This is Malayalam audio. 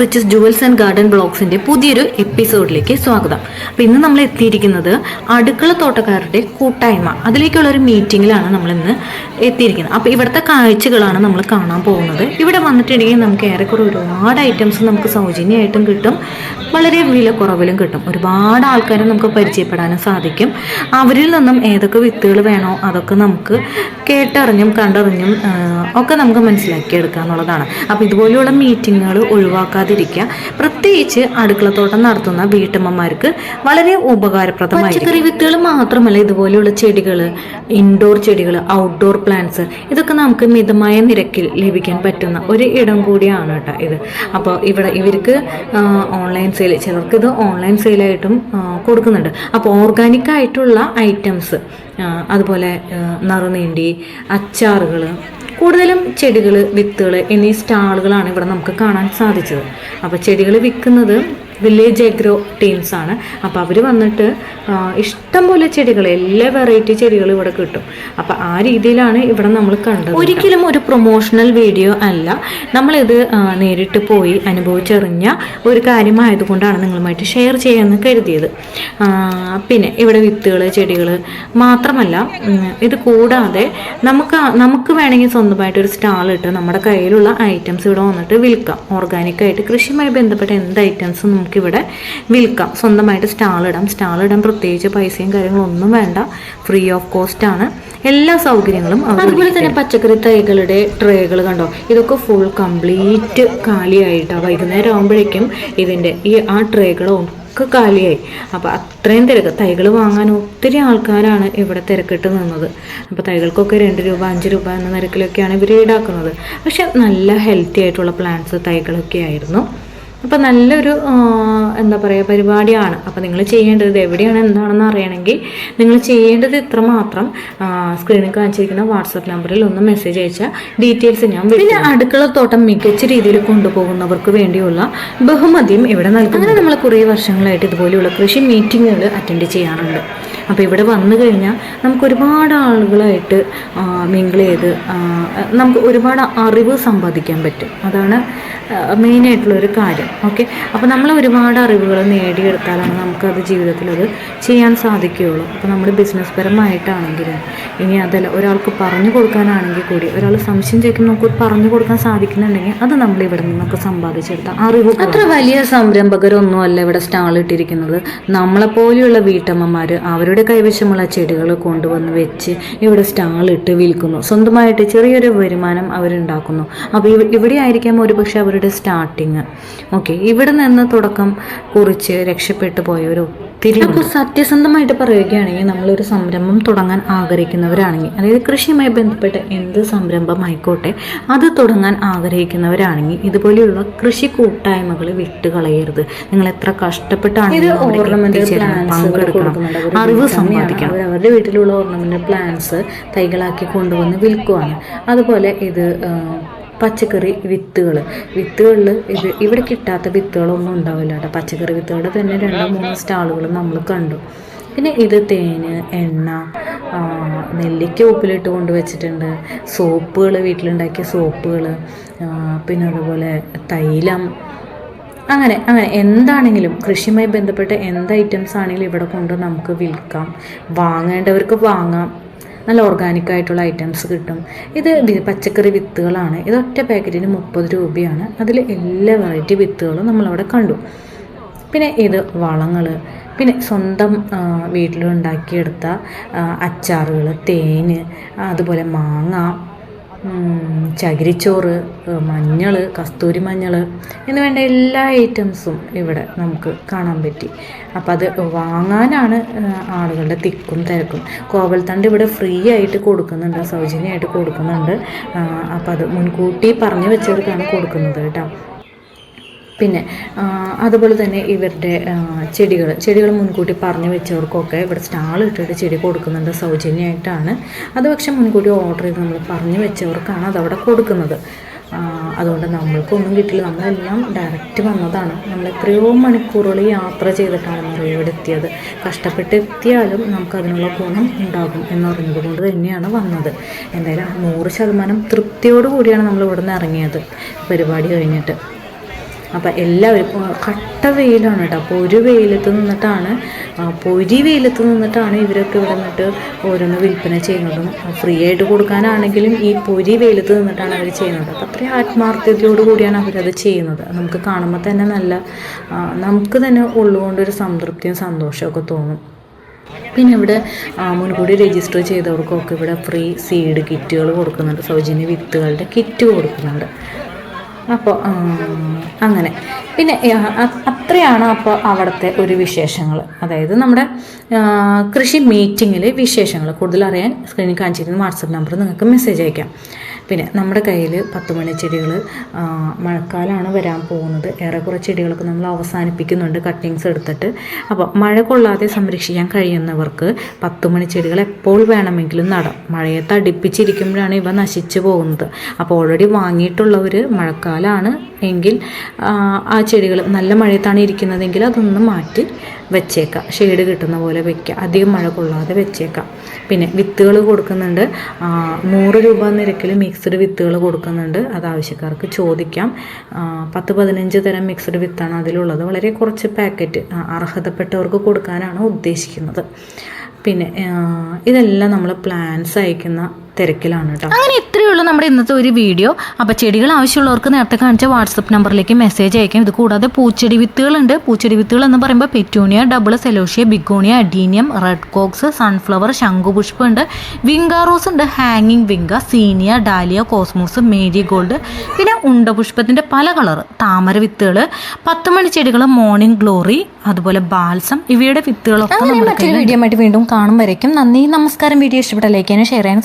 റിച്ചസ് ജുവൽസ് ആൻഡ് ഗാർഡൻ ബ്ലോഗ്സിന്റെ പുതിയൊരു എപ്പിസോഡിലേക്ക് സ്വാഗതം. അപ്പോൾ ഇന്ന് നമ്മൾ എത്തിയിരിക്കുന്നത് അടുക്കള തോട്ടക്കാരുടെ കൂട്ടായ്മ. അതിലേക്കുള്ള ഒരു മീറ്റിങ്ങിലാണ് നമ്മൾ ഇന്ന് എത്തിയിരിക്കുന്നത്. അപ്പോൾ ഇവിടുത്തെ കാഴ്ചകളാണ് നമ്മൾ കാണാൻ പോകുന്നത്. ഇവിടെ വന്നിട്ടുണ്ടെങ്കിൽ നമുക്ക് ഏറെക്കുറെ ഒരുപാട് ഐറ്റംസ് നമുക്ക് സൗജന്യമായിട്ടും കിട്ടും. വളരെ വില കുറവിലും കിട്ടും. ഒരുപാട് ആൾക്കാരെ നമുക്ക് പരിചയപ്പെടാനും സാധിക്കും. അവരിൽ നിന്നും ഏതൊക്കെ വിത്തുകൾ വേണോ അതൊക്കെ നമുക്ക് കേട്ടറിഞ്ഞും കണ്ടറിഞ്ഞും ഒക്കെ നമുക്ക് മനസ്സിലാക്കിയെടുക്കുക എന്നുള്ളതാണ് അപ്പോൾ ഇതുപോലെയുള്ള മീറ്റിങ്ങുകൾ ഒഴിവാക്കാതിരിക്കുക. പ്രത്യേകിച്ച് അടുക്കളത്തോട്ടം നടത്തുന്ന വീട്ടമ്മമാർക്ക് വളരെ ഉപകാരപ്രദമായി പച്ചക്കറി വിത്തുകൾ മാത്രമല്ല ഇതുപോലെയുള്ള ചെടികൾ ഇൻഡോർ ചെടികൾ ഔട്ട്ഡോർ പ്ലാന്റ്സ് ഇതൊക്കെ നമുക്ക് മിതമായ നിരക്കിൽ ലഭിക്കാൻ പറ്റുന്ന ഒരു ഇടം കൂടിയാണ് കേട്ടോ ഇത്. അപ്പോൾ ഇവിടെ ഇവർക്ക് ഓൺലൈൻ സെയിൽ ചിലർക്ക് ഇത് ഓൺലൈൻ സെയിലായിട്ടും കൊടുക്കുന്നുണ്ട്. അപ്പോൾ ഓർഗാനിക് ആയിട്ടുള്ള ഐറ്റംസ് അതുപോലെ നറുനീണ്ടി അച്ചാറുകൾ കൂടുതലും ചെടികൾ വിത്തുകൾ എന്നീ സ്റ്റാളുകളാണ് ഇവിടെ നമുക്ക് കാണാൻ സാധിച്ചത്. അപ്പോൾ ചെടികൾ വിൽക്കുന്നത് വില്ലേജ് എഗ്രോ ആണ്. അപ്പോൾ അവർ വന്നിട്ട് ഇഷ്ടംപോലെ ഇഷ്ടം പോലെ ചെടികൾ എല്ലാ വെറൈറ്റി ചെടികളും ഇവിടെ കിട്ടും. അപ്പോൾ ആ രീതിയിലാണ് ഇവിടെ നമ്മൾ കണ്ടത് ഒരിക്കലും ഒരു പ്രൊമോഷണൽ വീഡിയോ അല്ല. നമ്മളിത് നേരിട്ട് പോയി അനുഭവിച്ചറിഞ്ഞ ഒരു കാര്യമായതുകൊണ്ടാണ് നിങ്ങളുമായിട്ട് ഷെയർ ചെയ്യാമെന്ന് കരുതിയത്. പിന്നെ ഇവിടെ വിത്തുകൾ ചെടികൾ മാത്രമല്ല ഇത് കൂടാതെ നമുക്ക് നമുക്ക് വേണമെങ്കിൽ സ്വന്തമായിട്ട് ഒരു സ്റ്റാൾ ഇട്ട് നമ്മുടെ കയ്യിലുള്ള ഐറ്റംസ് ഇവിടെ വന്നിട്ട് വിൽക്കാം. ഓർഗാനിക്കായിട്ട് കൃഷിയുമായി ബന്ധപ്പെട്ട എന്ത് ഐറ്റംസും നമുക്കിവിടെ വിൽക്കാം. സ്വന്തമായിട്ട് സ്റ്റാൾ ഇടാൻ പ്രത്യേകിച്ച് പൈസയും കാര്യങ്ങളും ഒന്നും വേണ്ട. ഫ്രീ ഓഫ് കോസ്റ്റ് ആണ്. എല്ലാ സൗകര്യങ്ങളും അതുപോലെ തന്നെ പച്ചക്കറി തൈകളുടെ ട്രേകൾ കണ്ടോ? ഇതൊക്കെ ഫുൾ കംപ്ലീറ്റ് കാലിയായിട്ടാണ് വൈകുന്നേരം ആകുമ്പോഴേക്കും ഇതിന്റെ ഈ ആ ട്രേകളും ഒക്കെ കാലിയായി. അപ്പോൾ അത്രയും തിരക്ക്. തൈകൾ വാങ്ങാൻ ഒത്തിരി ആൾക്കാരാണ് ഇവിടെ തിരക്കിട്ട് നിന്നത്. അപ്പോൾ തൈകൾക്കൊക്കെ രണ്ട് രൂപ അഞ്ച് രൂപ എന്ന നിരക്കിലൊക്കെയാണ് ഇവർ ഈടാക്കുന്നത്. പക്ഷെ നല്ല ഹെൽത്തി ആയിട്ടുള്ള പ്ലാന്റ്സ് തൈകളൊക്കെ ആയിരുന്നു. അപ്പോൾ നല്ലൊരു എന്താ പറയുക പരിപാടിയാണ്. അപ്പോൾ നിങ്ങൾ ചെയ്യേണ്ടത് എവിടെയാണ് എന്താണെന്ന് അറിയണമെങ്കിൽ നിങ്ങൾ ചെയ്യേണ്ടത് ഇത്ര മാത്രം സ്ക്രീനിൽ കാണിച്ചിരിക്കുന്ന വാട്സപ്പ് നമ്പറിൽ ഒന്ന് മെസ്സേജ് അയച്ചാൽ ഡീറ്റെയിൽസ് ഞാൻ പിന്നെ അടുക്കളത്തോട്ടം മികച്ച രീതിയിൽ കൊണ്ടുപോകുന്നവർക്ക് വേണ്ടിയുള്ള ബഹുമതിയും ഇവിടെ നൽകും അങ്ങനെ നമ്മൾ കുറേ വർഷങ്ങളായിട്ട് ഇതുപോലെയുള്ള കൃഷി മീറ്റിങ്ങുകൾ അറ്റൻഡ് ചെയ്യാറുണ്ട്. അപ്പോൾ ഇവിടെ വന്നു കഴിഞ്ഞാൽ നമുക്ക് ഒരുപാട് ആളുകളായിട്ട് മിങ്കിൾ ചെയ്ത് നമുക്ക് ഒരുപാട് അറിവ് സമ്പാദിക്കാൻ പറ്റും. അതാണ് മെയിനായിട്ടുള്ളൊരു കാര്യം. ഓക്കെ അപ്പോൾ നമ്മൾ ഒരുപാട് അറിവുകൾ നേടിയെടുത്താലാണ് നമുക്കത് ജീവിതത്തിലത് ചെയ്യാൻ സാധിക്കുകയുള്ളൂ. അപ്പോൾ നമ്മൾ ബിസിനസ് പരമായിട്ടാണെങ്കിലും ഇനി അതല്ല ഒരാൾക്ക് പറഞ്ഞു കൊടുക്കാനാണെങ്കിൽ കൂടി ഒരാൾ സംശയം ചോദിക്കുമ്പോൾ നമുക്ക് പറഞ്ഞു കൊടുക്കാൻ സാധിക്കുന്നുണ്ടെങ്കിൽ അത് നമ്മൾ ഇവിടെ നിന്നൊക്കെ സമ്പാദിച്ചെടുത്ത അറിവ് അത്ര വലിയ സംരംഭകരൊന്നും അല്ല ഇവിടെ സ്റ്റാൾ ഇട്ടിരിക്കുന്നത്. നമ്മളെപ്പോലെയുള്ള വീട്ടമ്മമാർ അവരുടെ കൈവശമുള്ള ചെടികൾ കൊണ്ടുവന്ന് വെച്ച് ഇവിടെ സ്റ്റാളിട്ട് വിൽക്കുന്നു. സ്വന്തമായിട്ട് ചെറിയൊരു വരുമാനം അവരുണ്ടാക്കുന്നു. അപ്പോൾ ഇവ ഇവിടെ ആയിരിക്കാം ഒരുപക്ഷെ അവരുടെ സ്റ്റാർട്ടിങ് ഓക്കെ ഇവിടെ നിന്ന് തുടക്കം കുറിച്ച് രക്ഷപ്പെട്ടു പോയവർ അപ്പോൾ സത്യസന്ധമായിട്ട് പറയുകയാണെങ്കിൽ നമ്മളൊരു സംരംഭം തുടങ്ങാൻ ആഗ്രഹിക്കുന്നവരാണെങ്കിൽ അതായത് കൃഷിയുമായി ബന്ധപ്പെട്ട എന്ത് സംരംഭമായിക്കോട്ടെ അത് തുടങ്ങാൻ ആഗ്രഹിക്കുന്നവരാണെങ്കിൽ ഇതുപോലെയുള്ള കൃഷി കൂട്ടായ്മകൾ വിട്ടുകളയരുത്. നിങ്ങൾ എത്ര കഷ്ടപ്പെട്ടാണ് പങ്കെടുക്കണം. അറിവ് സമ്പാദിക്കണം. അവരുടെ വീട്ടിലുള്ള ഓർണമെന്റ് പ്ലാന്റ്സ് തൈകളാക്കി കൊണ്ടുവന്ന് വിൽക്കുവാണ്. അതുപോലെ ഇത് പച്ചക്കറി വിത്തുകൾ വിത്തുകളിൽ ഇത് ഇവിടെ കിട്ടാത്ത വിത്തുകളൊന്നും ഉണ്ടാവില്ല കേട്ടോ. പച്ചക്കറി വിത്തുകളുടെ തന്നെ രണ്ടോ മൂന്നോ സ്റ്റാളുകൾ നമ്മൾ കണ്ടു. പിന്നെ ഇത് തേന് എണ്ണ നെല്ലിക്ക ഉപ്പിലിട്ട് കൊണ്ട് വെച്ചിട്ടുണ്ട്. സോപ്പുകൾ വീട്ടിലുണ്ടാക്കിയ സോപ്പുകൾ പിന്നെ അതുപോലെ തൈലം. അങ്ങനെ അങ്ങനെ എന്താണെങ്കിലും കൃഷിയുമായി ബന്ധപ്പെട്ട എന്ത് ഐറ്റംസ് ആണെങ്കിലും ഇവിടെ കൊണ്ട് നമുക്ക് വിൽക്കാം. വാങ്ങേണ്ടവർക്ക് വാങ്ങാം. നല്ല ഓർഗാനിക് ആയിട്ടുള്ള ഐറ്റംസ് കിട്ടും. ഇത് പച്ചക്കറി വിത്തുകളാണ്. ഇത് ഒറ്റ പാക്കറ്റിന് മുപ്പത് രൂപയാണ്. അതിൽ എല്ലാ വെറൈറ്റി വിത്തുകളും നമ്മളവിടെ കണ്ടു. പിന്നെ ഇത് വളങ്ങൾ. പിന്നെ സ്വന്തം വീട്ടിലുണ്ടാക്കിയെടുത്ത അച്ചാറുകൾ തേന് അതുപോലെ മാങ്ങ ചകിരിച്ചോറ് മഞ്ഞൾ കസ്തൂരി മഞ്ഞൾ എന്ന് വേണ്ട എല്ലാ ഐറ്റംസും ഇവിടെ നമുക്ക് കാണാൻ പറ്റി. അപ്പോൾ അത് വാങ്ങാനാണ് ആളുകളുടെ തിക്കും തിരക്കും. കോവൽത്തണ്ട് ഇവിടെ ഫ്രീ ആയിട്ട് കൊടുക്കുന്നുണ്ട് സൗജന്യമായിട്ട് കൊടുക്കുന്നുണ്ട്. അപ്പോൾ അത് മുൻകൂട്ടി പറഞ്ഞു വെച്ചവർക്കാണ് കൊടുക്കുന്നത് കേട്ടോ. പിന്നെ അതുപോലെ തന്നെ ഇവരുടെ ചെടികൾ ചെടികൾ മുൻകൂട്ടി പറഞ്ഞു വെച്ചവർക്കൊക്കെ ഇവിടെ സ്റ്റാൾ ഇട്ടിട്ട് ചെടി കൊടുക്കുന്നുണ്ട് സൗജന്യമായിട്ടാണ് അത് പക്ഷേ മുൻകൂട്ടി ഓർഡർ ചെയ്ത് നമ്മൾ പറഞ്ഞു വെച്ചവർക്കാണ് അതവിടെ കൊടുക്കുന്നത്. അതുകൊണ്ട് നമ്മൾക്കൊന്നും കിട്ടില്ല. നമ്മളെല്ലാം ഡയറക്റ്റ് വന്നതാണ്. നമ്മൾ എത്രയോ മണിക്കൂറുകൾ യാത്ര ചെയ്തിട്ടാണ് നമ്മൾ ഇവിടെ എത്തിയത്. കഷ്ടപ്പെട്ട് എത്തിയാലും നമുക്കതിനുള്ള ഗുണം ഉണ്ടാകും എന്ന് പറഞ്ഞത് കൊണ്ട് തന്നെയാണ് വന്നത്. എന്തായാലും നൂറ് ശതമാനം തൃപ്തിയോടു കൂടിയാണ് നമ്മൾ ഇവിടെ നിന്ന് ഇറങ്ങിയത്. പരിപാടി കഴിഞ്ഞിട്ട്. അപ്പോൾ എല്ലാവരും കട്ട വെയിലാണ് കേട്ടോ അപ്പോൾ ഒരു വെയിലത്ത് നിന്നിട്ടാണ് പൊരി വെയിലത്ത് നിന്നിട്ടാണ് ഇവരൊക്കെ ഇവിടെ നിന്നിട്ട് ഓരോന്ന് വിൽപ്പന ചെയ്യുന്നതും ഫ്രീ ആയിട്ട് കൊടുക്കാനാണെങ്കിലും ഈ പൊരി വെയിലത്ത് നിന്നിട്ടാണ് അവർ ചെയ്യുന്നത്. അപ്പോൾ അത്രയും ആത്മാർത്ഥതയോട് കൂടിയാണ് അവരത് ചെയ്യുന്നത്. നമുക്ക് കാണുമ്പോൾ തന്നെ നല്ല നമുക്ക് തന്നെ ഉള്ളുകൊണ്ടൊരു സംതൃപ്തിയും സന്തോഷമൊക്കെ തോന്നും. പിന്നെ ഇവിടെ മുൻകൂടി രജിസ്റ്റർ ചെയ്തവർക്കൊക്കെ ഇവിടെ ഫ്രീ സീഡ് കിറ്റുകൾ കൊടുക്കുന്നുണ്ട്. സൗജന്യ വിത്തുകളുടെ കിറ്റ് കൊടുക്കുന്നുണ്ട്. അപ്പോൾ അങ്ങനെ. പിന്നെ അത്രയാണ് അപ്പോൾ അവിടുത്തെ ഒരു വിശേഷങ്ങൾ അതായത് നമ്മുടെ കൃഷി മീറ്റിങ്ങിലെ വിശേഷങ്ങൾ കൂടുതൽ അറിയാൻ സ്ക്രീനിൽ കാണിച്ചിരിക്കുന്ന വാട്സപ്പ് നമ്പർ നിങ്ങൾക്ക് മെസ്സേജ് അയക്കാം. പിന്നെ നമ്മുടെ കയ്യിൽ പത്ത് മണി ചെടികൾ മഴക്കാലമാണ് വരാൻ പോകുന്നത്. ഏറെക്കുറെ ചെടികളൊക്കെ നമ്മൾ അവസാനിപ്പിക്കുന്നുണ്ട് കട്ടിങ്സ് എടുത്തിട്ട്. അപ്പോൾ മഴ കൊള്ളാതെ സംരക്ഷിക്കാൻ കഴിയുന്നവർക്ക് പത്ത് മണി ചെടികൾ എപ്പോൾ വേണമെങ്കിലും നടാം. മഴയെ തടിപ്പിച്ചിരിക്കുമ്പോഴാണ് ഇവ നശിച്ചു പോകുന്നത്. അപ്പോൾ ഓൾറെഡി വാങ്ങിയിട്ടുള്ളവർ മഴക്കാലമാണ് എങ്കിൽ ആ, ചെടികൾ നല്ല മഴയത്താണ് ഇരിക്കുന്നതെങ്കിൽ അതൊന്ന് മാറ്റി വെച്ചേക്കാം. ഷെയ്ഡ് കിട്ടുന്ന പോലെ വെക്കുക അധികം മഴ കൊള്ളാതെ വെച്ചേക്കാം. പിന്നെ വിത്തുകൾ കൊടുക്കുന്നുണ്ട്. നൂറ് രൂപ നിരക്കിൽ മിക്സ്ഡ് വിത്തുകൾ കൊടുക്കുന്നുണ്ട്. അത് ആവശ്യക്കാർക്ക് ചോദിക്കാം. പത്ത് പതിനഞ്ച് തരം മിക്സ്ഡ് വിത്താണ് അതിലുള്ളത്. വളരെ കുറച്ച് പാക്കറ്റ് അർഹതപ്പെട്ടവർക്ക് കൊടുക്കാനാണ് ഉദ്ദേശിക്കുന്നത്. പിന്നെ ഇതെല്ലാം നമ്മൾ പ്ലാൻസ് അയക്കുന്ന തിരക്കിലാണ് കേട്ടോ. അങ്ങനെ ഇത്രയേ ഉള്ളൂ നമ്മുടെ ഇന്നത്തെ ഒരു വീഡിയോ. അപ്പോൾ ചെടികൾ ആവശ്യമുള്ളവർക്ക് നേരത്തെ കാണിച്ച വാട്സപ്പ് നമ്പറിലേക്ക് മെസ്സേജ് അയക്കാം. ഇത് കൂടാതെ പൂച്ചെടി വിത്തുകളുണ്ട്. പൂച്ചെടി വിത്തുകൾ എന്ന് പറയുമ്പോൾ petunia double celosia begonia adenium red cocks sunflower ശംഖുപുഷ്പം ഉണ്ട്. വിങ്കാറോസ് ഉണ്ട് ഹാങ്ങിങ് vinca zinnia dahlia cosmos marigold. പിന്നെ ഉണ്ടപുഷ്പത്തിന്റെ പല കളർ താമര വിത്തുകൾ പത്ത് മണി ചെടികൾ മോർണിംഗ് ഗ്ലോറി അതുപോലെ ബാൽസം ഇവയുടെ വിത്തുകളൊക്കെ മറ്റൊരു വീഡിയോ ആയിട്ട് വീണ്ടും കാണും വരയ്ക്കും. നന്ദി നമസ്കാരം. വീഡിയോ ഇഷ്ടപ്പെട്ട ലൈക്ക് ചെയ്യാനും ഷെയർ ചെയ്യാനും